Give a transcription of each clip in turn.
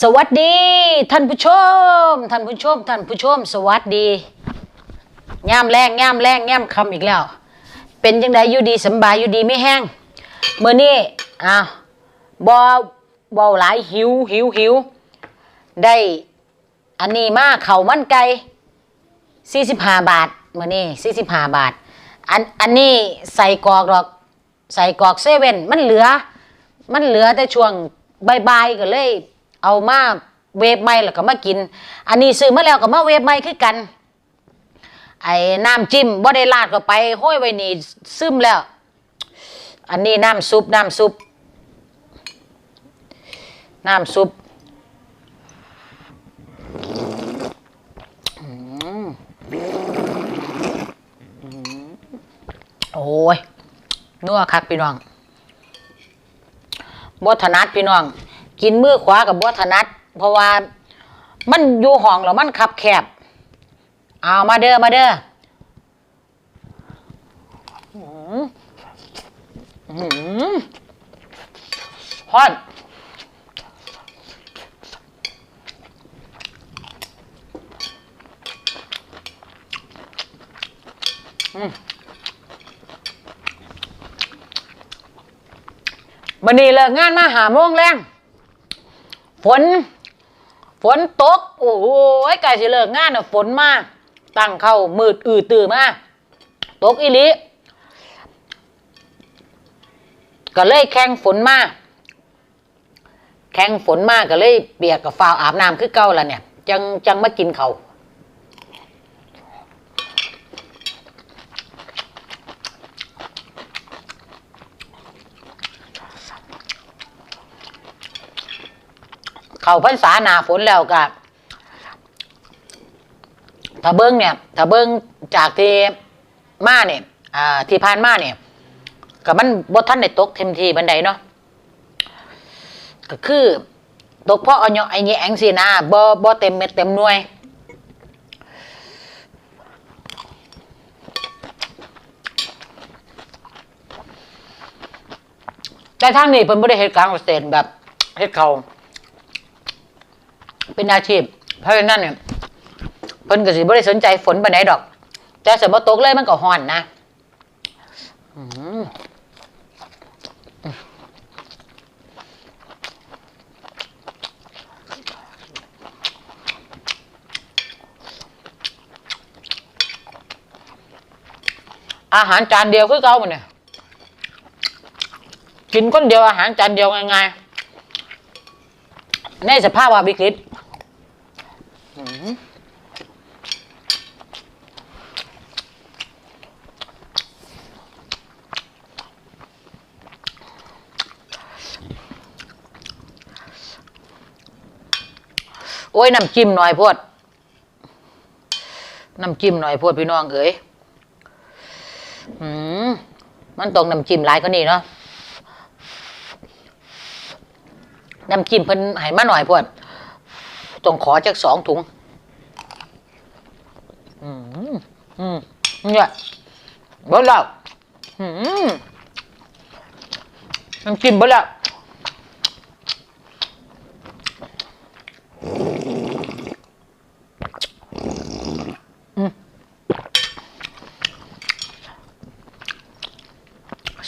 สวัสดี ท่านผู้ชม ท่านผู้ชม ท่านผู้ชม สวัสดีย่ามแรงย่ามแรงย่ามคำอีกแล้ว เป็นจังไดอยู่ดีสบายอยู่ดีไม่แห้งเมื่อนี้อ้าวบอบอหลายหิวหิวหิวได้อันนี้มาเข่ามันไก่45บห้าบาทเมื่อนี้45บห้าบาท อันอันนี้ใส่กอกดอกใส่กอกเซเว่นมันเหลือ มันเหลือแต่ช่วงบายๆก็เลย เอามาเวฟใหม่แล้วก็มากิน อันนี้ซื้อมาแล้วก็มาเวฟใหม่คือกัน ไอ้น้ำจิ้มบ่ได้ราดเข้าไปห้อยไว้นี่ซึมแล้ว อันนี้น้ำซุปน้ำซุปน้ำซุปโอ้ยนัวคักพี่น้องบ่ถนัดพี่น้อง กินมือขวากับบ่ถนัด เพราะว่ามันอยู่ห้องแล้วมันคับแคบ เอามาเด้อมาเด้อออืมฮอดอืมวันนี้เลิกงานมาหาโมงแรง ฝน ฝนตก โอ้โหไก่สิเลิกงานน่ะฝนมาตั้งเข้ามืดอืดตื่นมาตกอีลิก็เลยแข่งฝนมาแข่งฝนมาก็เลยเปียกกับฟาวอาบน้ำคือเก่าละเนี่ย จังจังมากินเขา เขาพรรษาหนาฝนแล้วก็ถ้าเบิ้งเนี่ยถ้าเบิ้งจากที่มาเนี่ยอ่าที่ผ่านมาเนี่ยก็มันบ่ทันได้ตกเต็มทีบันไดเนาะก็คือตกเพราะอาเนาะไอ้แยงสินะบ่บ่เต็มเม็ดเต็มหน่วย แต่ทางนี้เพิ่นบ่ได้เฮ็ดการเกษตรแบบเฮ็ดเขา เป็นอาชีพ เพราะฉะนั้นเนี่ยเพิ่นก็สิบ่ได้สนใจฝนปานใดดอก แต่สมบ่ตกเลยมันก็ฮ้อนนะอาหารจานเดียวคือเก่าหมดเนี่ยกินคนเดียวอาหารจานเดียวง่ายๆในสภาพว่าวิกฤต โอ้ยน้ำจิ้มหน่อยโพดน้ำจิ้มหน่อยโพดพี่น้องเอ๋ยอืมมันต้องน้ำจิ้มหลายก็นี่เนาะน้ำจิ้มเพิ่นให้มาหน่อยพวดต้องขอจากสองถุง อืมอืมเนี่ยเบิดแล้วอืมน้ำจิ้มเบิดแล้ว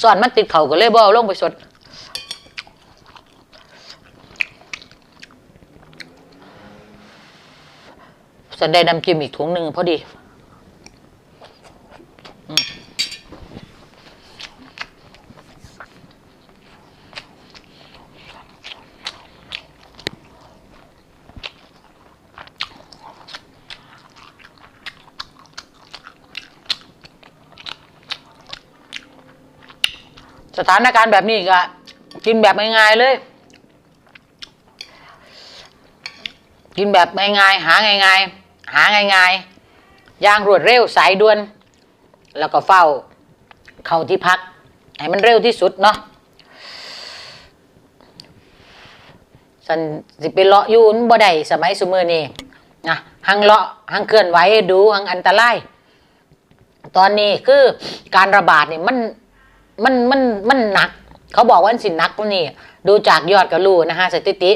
สอนมันติดเข่าก็เลยบ่เอาลงไปสดันได้น้ำจิ้มอีกถุงหนึ่งพอดีสถานการณ์แบบนี้ก็กินแบบง่ายๆเลย กินแบบง่ายๆหาง่ายๆ หาง่ายๆอย่างรวดเร็วสายด่วน แล้วก็เฝ้าเข้าที่พัก ให้มันเร็วที่สุดเนาะสันสิไปเลาะอยูนบ่ได้สมัยสมือนี่นะหังเลาะหังเคลื่อนไหวดูหังอันตรายตอนนี้คือการระบาดนี่มันมันมันมันหนัก เขาบอกว่ามันสิหนักกว่านี่ ดูจากยอดก็รู้นะฮะสถิติ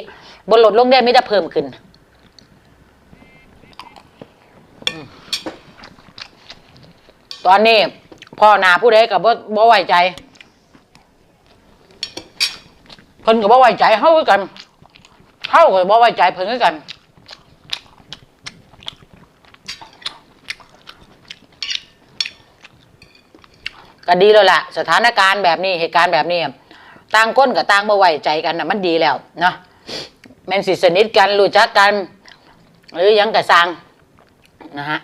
บนลดลงได้ไม่ได้เพิ่มขึ้นอืมต อนนี้พ่อนาผู้ใดกับบ่บ่ไว้ใจเพิ่นกับบ่ไว้ใจเฮาคือกันเฮากับบ่ไว้ใจเพิ่นคือกันก็ดีแล้วล่ะ สถานการณ์แบบนี้เหตุการณ์แบบนี้ต่างคนกับต่างบ่ไว้ใจกันนะมันดีแล้วเนาะแม่นสิสนิทกันรู้จักกัน หรือยังกะสร้างนะฮะ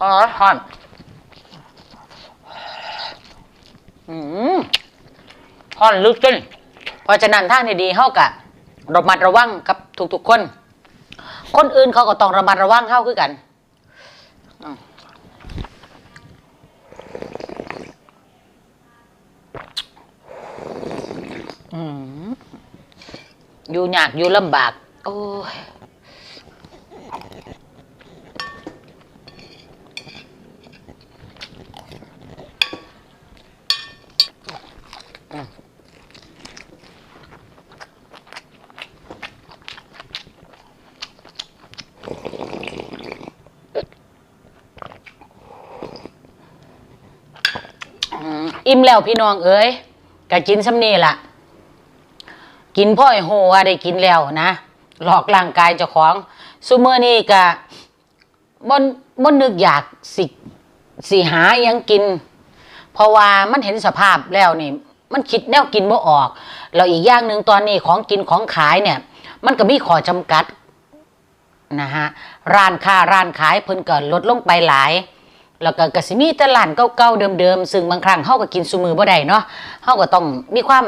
ฮอนฮอนอืมฮอนลึกจนเพราะฉะนั้นทางที่ดีเฮากะระมัดระวังกับทุกๆคน คนอื่นเขาก็ต้องระมัดระวังเฮาคือกันอืมอยู่ยากอยู่ลำบาก โอ้ย อิ่มแล้วพี่น้องเอ้ยกะกินซ้ำนี่ล่ะ กินพ่อไอ้โหว่าได้กินแล้วนะหลอกร่างกายเจ้าของซุมื้อนี้ก็บ่บ่นึกอยากสิสิหายังกิน เพราะว่ามันเห็นสภาพแล้วนี่ มันคิดแนวกินบ่ออกแล้วอีกอย่างหนึ่งตอนนี้ของกินของขายเนี่ย มันก็มีข้อจำกัดนะฮะร้านค้าร้านขายเพิ่นก็ลดลงไปหลายแล้วก็กสิมีต่ร้านเก่าๆเดิมๆซึ่งบางครั้งเฮาก็กินซุมือบ่ได้เนาะเฮาก็ต้องมีความ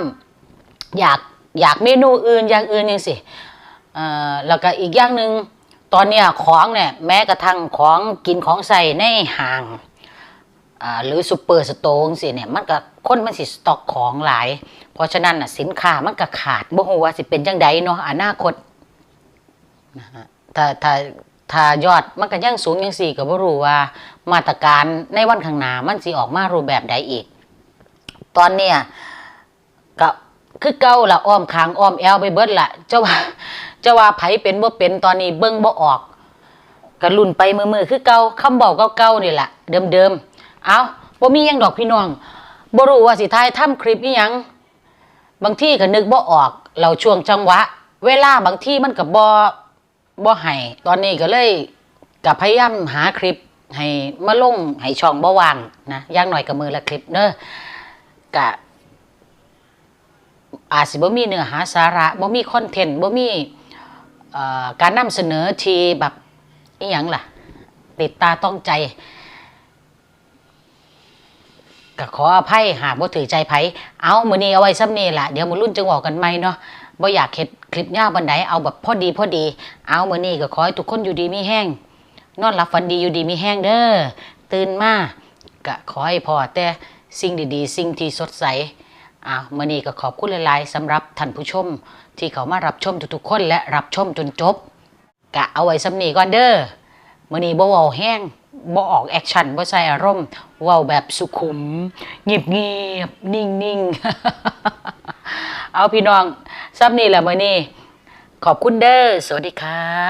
อยากอยากเมนูอื่นอย่างอื่นยังสิเอ่อแล้วก็อีกอย่างหนึ่งตอนเนี้ยของเนี่ยแม้กระทั่งของกินของใส่ในห้าง อ่าหรือซูเปอร์สโตร์สิเนี่ยมันก็คนมันสิสต็อกของหลาย เพราะฉะนั้นน่ะสินค้ามันก็ขาดบ่ฮู้ว่าสิเป็นจังใดเนาะอนาคตนะฮะถ้าถ้าถ้ายอดมันก็ยังสูงยังสี่ก็บ่รู้ว่ามาตรการในวันข้างหน้ามันสิออกมารูปแบบใดอีก ตอนเนี้ยก็คือเก่าละอ้อมคางอ้อมแอวไปเบิดละเจ้าว่าเจ้าว่าไผเป็นบ่เป็นตอนนี้เบิ่งบ่ออกก็ลุ่นไปมือมือคือเก่าคำบอกเก่าๆนี่แหละเดิมๆ เอาบ่มียังดอกพี่น้องบ่รู้ว่าสิถ่ายทำคลิปอีหยัง บางที่ก็นึกบ่ออก เราช่วงจังหวะ เวลาบางที่มันก็บ่บ่ให้ตอนนี้ก็เลยก็พยายามหาคลิปให้มาลงให้ช่องบ่ว่างนะย่างหน้อยก็มือละคลิปเด้อกะอาจสิบ่มีเนื้อหาสาระบ่มีคอนเทนต์บ่มีการนำเสนอทีแบบอีหยังล่ะ ติดตาต้องใจ ก็ขออภัยหากบ่ถือใจไผเอามื้อนี้เอาไว้ซ้ำนี้ละเดี๋ยวมื้อรุ่นจังเว้ากันใหม่เนาะบ่อยากเฮ็ดคลิปยาวบันไดเอาแบบพอดีพอดี เอามื้อนี้ก็ขอให้ทุกคนอยู่ดีมีแห้งนอนหลับฝันดีอยู่ดีมีแห้งเด้อตื่นมาก็ขอให้พอแต่สิ่งดีๆ สิ่งที่สดใสอ่ามื่อนี้ก็ขอบคุณหลายๆสำหรับท่านผู้ชม ที่เขามารับชมทุกๆคนและรับชมจนจบกะเอาไว้สำนีก่อนเด้อมื่อนี้บ่เว้าแห้ง บ่ออกแอคชั่นบ่ใส่อารมณ์เว้าแบบสุขุมเงียบเงียบนิ่งนิ่งเอาพี่น้องซับนี่แหละมื่อนี้ขอบคุณเด้อสวัสดีค่ะ